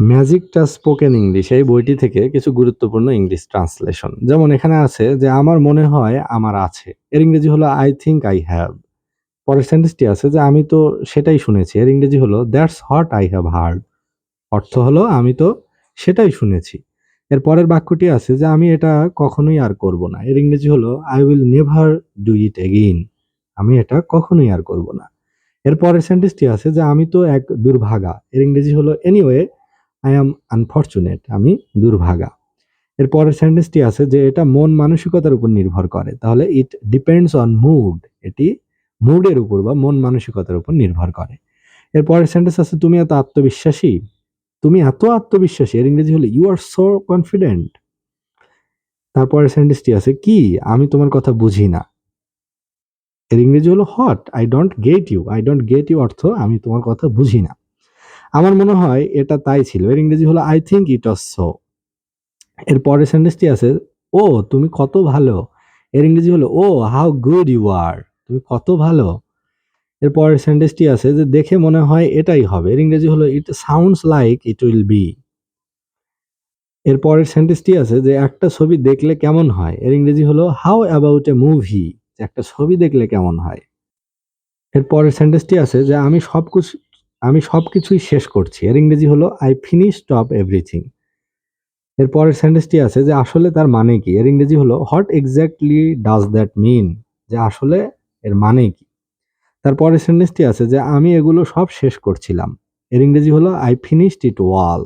ম্যাজিকটা spoken English, এই বইটি থেকে কিছু গুরুত্বপূর্ণ ইংলিশ ট্রান্সলেশন। যেমন এখানে আছে যে, আমার মনে হয় আমার আছে। এর ইংরেজি হলো, আই থিঙ্ক আই হ্যাভ। পরের সেন্টেন্সটি আছে যে, আমি তো সেটাই শুনেছি। এর ইংরেজি হলো, that's what I have heard. অর্থ হলো, আমি তো সেটাই শুনেছি। এর পরের বাক্যটি আছে যে, আমি এটা কখনোই আর করব না। এর ইংরেজি হলো, I will never do it again. আমি এটা কখনোই আর করব না। এর পরের সেন্টেন্সটি আছে যে, আমি তো এক দুর্ভাগা। এর ইংরেজি হলো, এনিওয়ে আই অ্যাম আনফর্চুনেট আমি দুর্ভাগা। এর পরের সেন্টেন্সটি আছে যে এটা মন মানসিকতার উপর নির্ভর করে। তাহলে ইট ডিপেন্ডস অন মুড এটি মুডের উপর বা মন মানসিকতার উপর নির্ভর করে। এর পরের সেন্টেন্স আছে, তুমি এত আত্মবিশ্বাসী? তুমি এত আত্মবিশ্বাসী? এর ইংরেজি হলো ইউ আর সো কনফিডেন্ট তারপরের সেন্টেন্সটি আছে, কি? আমি তোমার কথা বুঝি না। এর ইংরেজি হলো what I don't get you I don't get you অর্থ, আমি তোমার কথা বুঝি না। আমার মনে হয় এটা তাই ছিল। এর ইংরেজি হলো I think it was so এর পরের সেন্টেন্সটি আছে, ও, তুমি কত ভালো। এর ইংরেজি হলো, oh how good you are তুমি কত ভালো। এর পরের সেন্টেন্সটি আছে যে, দেখে মনে হয় এটাই হবে। এর ইংরেজি হলো it sounds like it will be এর পরের সেন্টেন্সটি আছে যে, একটা ছবি দেখলে কেমন হয়? এর ইংরেজি হলো হাউ অ্যাবাউট এ মুভি একটা ছবি দেখলে কেমন হয়? এর পরের সেন্টেন্সটি আছে যে, আমি সব কিছু আমি সব কিছুই শেষ করছি। এর ইংরেজি হলো আই ফিনিশ টপ এভরিথিং এর পরের সেন্টেন্সটি আছে যে, আসলে তার মানে কি? এর ইংরেজি হলো what exactly does that mean যে, আসলে এর মানে কি? তার পরের সেন্টেন্সটি আছে যে, আমি এগুলো সব শেষ করছিলাম। এর ইংরেজি হলো আই ফিনিশড ইট ওয়াল